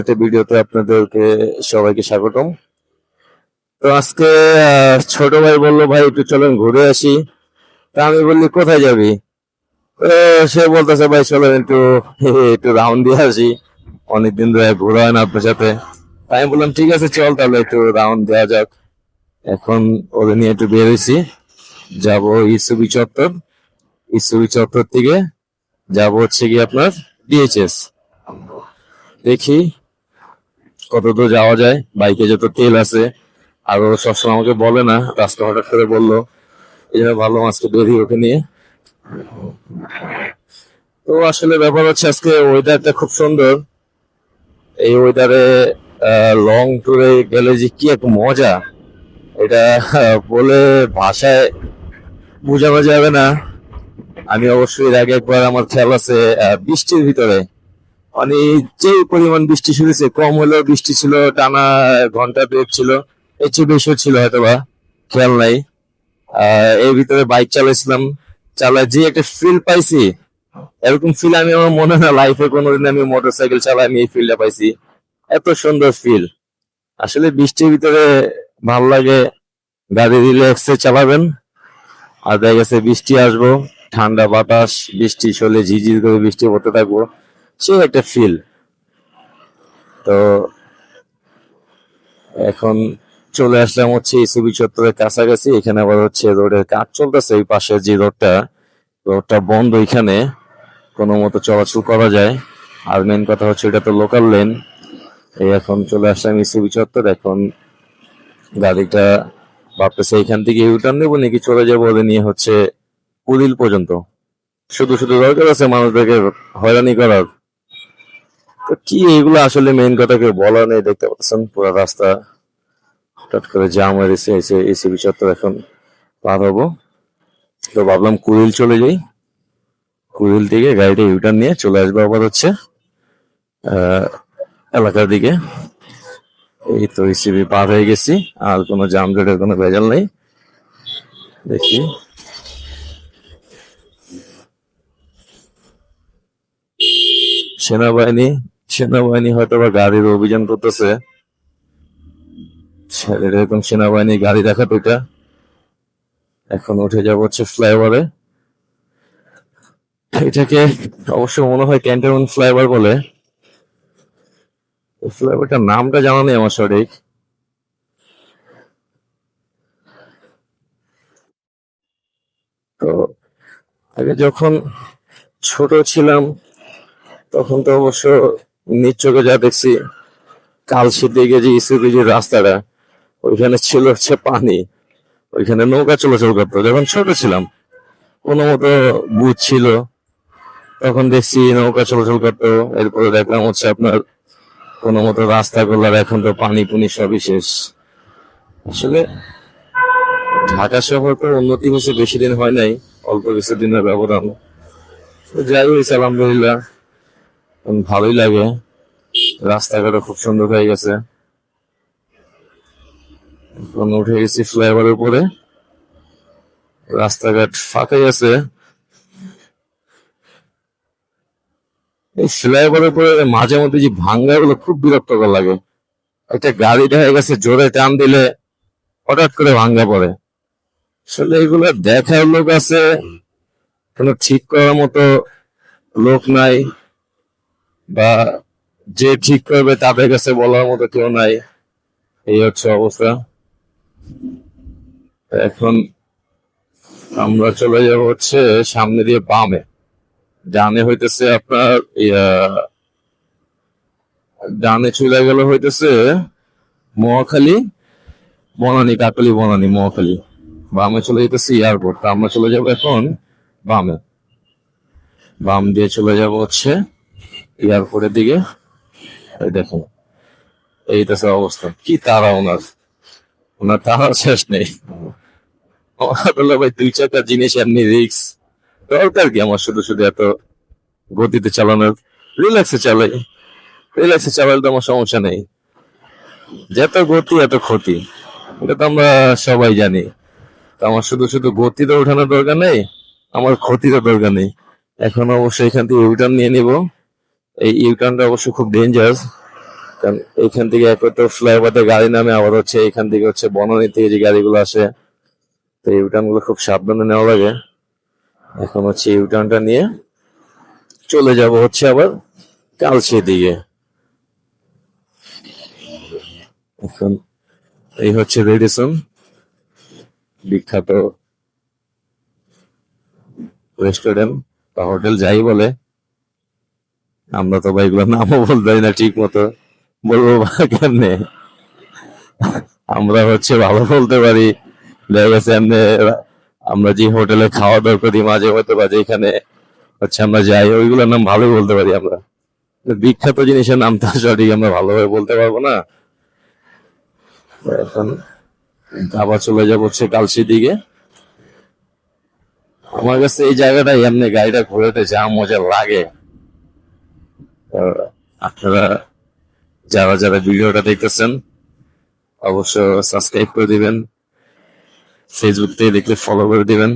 একটা ভিডিওতে আপনাদেরকে সবাইকে স্বাগতম। তো আজকে ছোট ভাই বলল, ভাই, একটু চলেন ঘুরে আসি। তা আমি বললি, কোথায় যাবি? সে বলতেছে, ভাই, চলেন একটু একটু রাউন্ড দিয়ে আসি। অনেকদিন ধরে ঘোরা হয় না আপনার সাথে। আমি বললাম, ঠিক আছে, চল তাহলে একটু রাউন্ড দেওয়া যাক। এখন ওদের নিয়ে একটু বের হয়েছি। যাব ইসুবি চত্বর। ইসুবি চত্বর থেকে যাব হচ্ছে কি আপনার ডিএইচএস দেখি কত দূর যাওয়া যায়। বাইকে যত তেল আছে, আর ও সবসময় আমাকে বলে না রাস্তা হঠাৎ করে বলল, এই জন্য ভালো আজকে বেরিয়ে ওকে নিয়ে। তো আসলে ব্যাপার হচ্ছে আজকে ওয়েদারটা খুব সুন্দর। এই ওয়েদারে লং ট্যুরে গেলে যে কি এক মজা। এটা বলে ভাষায় বোঝানো যাবে না। আমি অবশ্যই এর আগে একবার আমার খেয়াল আছে বৃষ্টির ভিতরে। মানে যে পরিমাণ বৃষ্টি শুরু হয়েছে কম হলেও বৃষ্টি ছিল, টানা ঘণ্টা দুয়েক ছিল, এর চেয়ে বেশিও ছিল হয়তো বা খেয়াল নাই। এর ভিতরে বাইক চালাইছিলাম চালা যে একটা ফিল পাইছি, এরকম ফিল আমি আমার মনে হয় লাইফে কোনোদিন আমি মোটর সাইকেল চালাই আমি এই ফিলটা পাইছি। এত সুন্দর ফিল আসলে বৃষ্টির ভিতরে ভালো লাগে, গাড়ি রিল্যাক্সে চালাবেন। আর দেখা গেছে বৃষ্টি আসব, ঠান্ডা বাতাস, বৃষ্টি চলে ঝিঝির করে বৃষ্টি পড়তে থাকব। সে একটা ফিল তো, এখন চলে আসলাম হচ্ছে ইসুবি চত্বরের কাছাকাছি। এখানে আবার হচ্ছে রোডের কাজ চলতেছে, এই পাশে যে রোডটা রোডটা বন্ধ এখানে, কোনো মতো চলাচল করা যায়। আর মেন কথা হচ্ছে এটা তো লোকাল লেন এই এখন চলে আসলাম ইসুবি চত্বর, এখন গাড়িটা ভাবতেছে এখান থেকে ইউটার্ন নেব, নাকি চলে যাব ওদের নিয়ে হচ্ছে কুড়িল পর্যন্ত। শুধু শুধু দরকার আছে মানুষদেরকে হয়রানি করার। তো কি এগুলো আসলে মেইন কথা কেউ বলা নেই, দেখতে পাচ্ছেন পুরো রাস্তা। হঠাৎ করে জাম হয়ে গেছে, এসে এসিবি চত্বর এখন পার হব তো ভাবলাম কুড়িল চলে যাই। কুড়িল থেকে গাড়িটা ইউটার্ন নিয়ে চলে আসব আবার হচ্ছে এলাকার দিকে। এই তো ইসিবি পার হয়ে গেছি, আর কোনো জাম জটের কোনো ভেজাল নেই। দেখি। সেনাবাহিনী সেনাবাহিনী হয়তো বা গাড়ির অভিযান করতেছে। এরকম সেনাবাহিনী গাড়ি দেখা দুইটা। এখন উঠে যাব হচ্ছে ফ্লাইওভারে। এটাকে অবশ্য মনে হয় ক্যান্টনমেন্ট ফ্লাইওভার বলে। ফ্লাইওভারটার নামটা জানা নেই আমার সঠিক। তো আগে যখন ছোট ছিলাম, তখন তো অবশ্য নিজ চোখে যা দেখছি কালশি দিকে যে ইসুকি যে রাস্তাটা, ওইখানে ছিল হচ্ছে পানি। ওইখানে নৌকা চলাচল করতো। যখন ছোট ছিলাম, কোনো মতো বুথ ছিল। তখন দেখছি নৌকা চলাচল করতো। এরপরে দেখলাম হচ্ছে আপনার কোনো মতো রাস্তা করলার এখন তো পানি পুনি সবই শেষ। আসলে ঢাকা শহর তো উন্নতি বেশি দিন হয় নাই, অল্প কিছু দিনের ব্যবধান। যাই হয়েছে আলহামদুলিল্লাহ ভালোই লাগে। রাস্তাঘাটও খুব সুন্দর হয়ে গেছে। উঠে গেছি ফ্লাইওভারের উপরে। রাস্তাঘাট ফাঁকাই আছে। এই উপরে মাঝে মধ্যে যে ভাঙ্গা গুলো খুব বিরক্তকর লাগে। একটা গাড়ি দেখা গেছে জোরে টান দিলে হঠাৎ করে ভাঙ্গা পড়ে। আসলে এগুলো দেখার লোক আছে, কোনো ঠিক করার মতো লোক নাই। বা যে ঠিক করবে তাদের কাছে বলার মতো কেউ নাই। এই হচ্ছে অবস্থা। এখন আমরা চলে যাব হচ্ছে সামনে দিয়ে বামে। ডানে হইতেছে আপনার ডানে চলে গেল হইতেছে মহাখালী, বনানী, কাকলি, বনানী, মহাখালী। বামে চলে যেতেছে এয়ারপোর্ট আমরা চলে যাব এখন বামে। বাম দিয়ে চলে যাব হচ্ছে এয়ারপোর্টের দিকে। এই দেখুন এইটাছে অবস্থা। কি তারা ওনার? ওনার তারার শেষ নেই। ভাই, দুই চাকা জিনিস এমনি রিক্স দরকার কি আমার শুধু শুধু এত গতিতে চালানোর? রিল্যাক্সে চালাই। রিল্যাক্সে চালালে তো আমার সমস্যা নেই। যত গতি, এত ক্ষতি। এটা তো আমরা সবাই জানি। তো আমার শুধু শুধু গতিতে ওঠানোর দরকার নেই, আমার ক্ষতিরও দরকার নেই। এখন অবশ্যই এখান থেকে ইউটার্ন নিয়ে নিব। এই ইউটার্নটা অবশ্য খুব ডেঞ্জারাস কারণ এইখান থেকে এক তো ফ্লাইওভার গাড়ি নামে, আবার হচ্ছে এখান থেকে হচ্ছে বনানী থেকে যে গাড়িগুলো আসে, তো ইউটার্নগুলো খুব সাবধানে নেওয়া লাগে। এখন হচ্ছে ইউটার্নটা নিয়ে চলে যাব হচ্ছে আবার কালসি দিকে। এখন এই হচ্ছে রেডিসন বিখ্যাত রেস্টুরেন্ট বা হোটেল যাই বলে। আমরা তো ভাই এগুলোর নামও বলতে পারি না ঠিক মতো বলব কেমনে? আমরা হচ্ছে ভালো বলতে পারি। দেখা গেছে এমনি আমরা যে হোটেলে খাওয়া দাওয়া করি মাঝে হয়তো বা যেখানে হচ্ছে আমরা যাই, ওইগুলোর নাম ভালোই বলতে পারি আমরা। বিখ্যাত জিনিসের নাম তো সঠিক আমরা ভালোভাবে বলতে পারব না। এখন আবার চলে যাব হচ্ছে কালসির দিকে। আমার কাছে এই জায়গাটা এমনি গাড়িটা ঘোরাতে যা মজা লাগে। আপনারা যারা যারা ভিডিওটা দেখতেছেন, অবশ্য সাবস্ক্রাইব করে দিবেন ফেসবুক থেকে দেখলে ফলো করে দিবেন,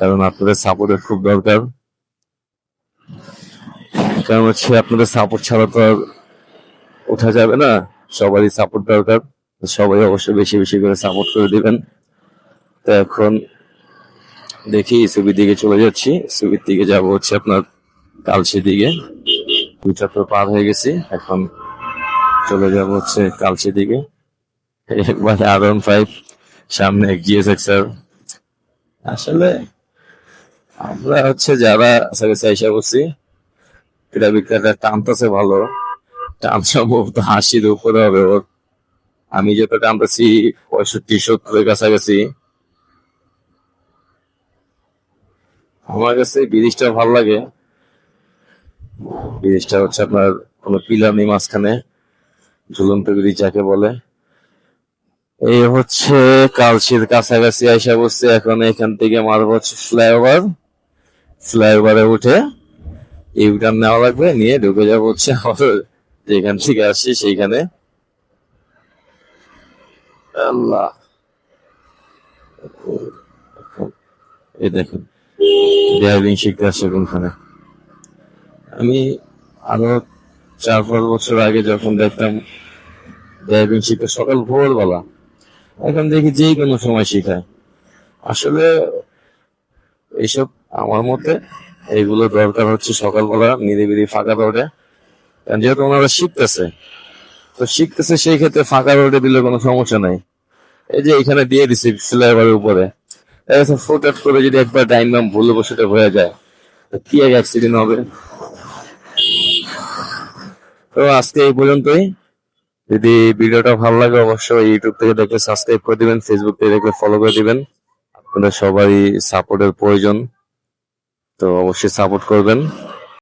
কারণ আপনাদের সাপোর্টের খুব দরকার। কারণ হচ্ছে আপনাদের সাপোর্ট ছাড়া তো আর ওঠা যাবে না, সবারই সাপোর্ট দরকার, সবাই অবশ্যই বেশি বেশি করে সাপোর্ট করে দিবেন। তো এখন দেখি ছবির দিকে চলে যাচ্ছি, ছবির দিকে যাব হচ্ছে আপনার কালসি দিকে। দুইটা তো পার হয়ে গেছি। এখন চলে যাব হচ্ছে কালসি দিকে। একবার আর ওয়ান ফাইভ সামনে জিএস এক্সার আসলে আমরা হচ্ছে যারা আইসা করছি এটা বিক্রেতা টানতেছে ভালো। টান সম্ভবত হাসির উপরে হবে ওর। আমি যত টানতেছি পঁয়ষট্টি, সত্তরের কাছাকাছি। আমার কাছে ব্রিজটা ভালো লাগে। ব্রিজটা হচ্ছে আপনার কোনো পিলার নেই মাঝখানে, ঝুলন্ত ব্রিজ যাকে বলে। এই হচ্ছে কালশির কাছাকাছি আইসা বসছে, এখন এখান থেকে মারবো হচ্ছে ফ্লাইওভার। ফ্লাইওভারে উঠে ইউটার্ন নেওয়া লাগবে, নিয়ে ঢুকে যাব হচ্ছে আমাদের যেখান থেকে আসছি সেইখানে। আল্লাহ। এই দেখুন ড্রাইভিং শিখতে আসছে কোনখানে? আমি আরও চার পাঁচ বছর আগে যখন দেখতাম ড্রাইভিং শিখতে, সকাল, ভোরবেলা, এখন দেখি যে কোনো সময় শিখায়। আসলে এইসব আমার মতে এইগুলো দরকার হচ্ছে সকালবেলা নিরিবিলি ফাঁকা রোডে। কারণ যেহেতু ওনারা শিখতেছে, তো শিখতেছে সেই ক্ষেত্রে ফাঁকা রোডে দিলে কোনো সমস্যা নাই। এই যে এখানে দিয়ে দিছি ফ্লাইওভারের উপরে। ফুটআপ করে যদি একবার ডাইন বাম ভুলে বসে হয়ে যায় কি এক অ্যাক্সিডেন্ট হবে? তো আজকে এই পর্যন্তই। যদি ভিডিওটা ভালো লাগে, অবশ্যই ইউটিউব থেকে দেখলে সাবস্ক্রাইব করে দিবেন ফেসবুক থেকে দেখলে ফলো করে দিবেন। আপনাদের সবারই সাপোর্টের প্রয়োজন। তো অবশ্যই সাপোর্ট করবেন।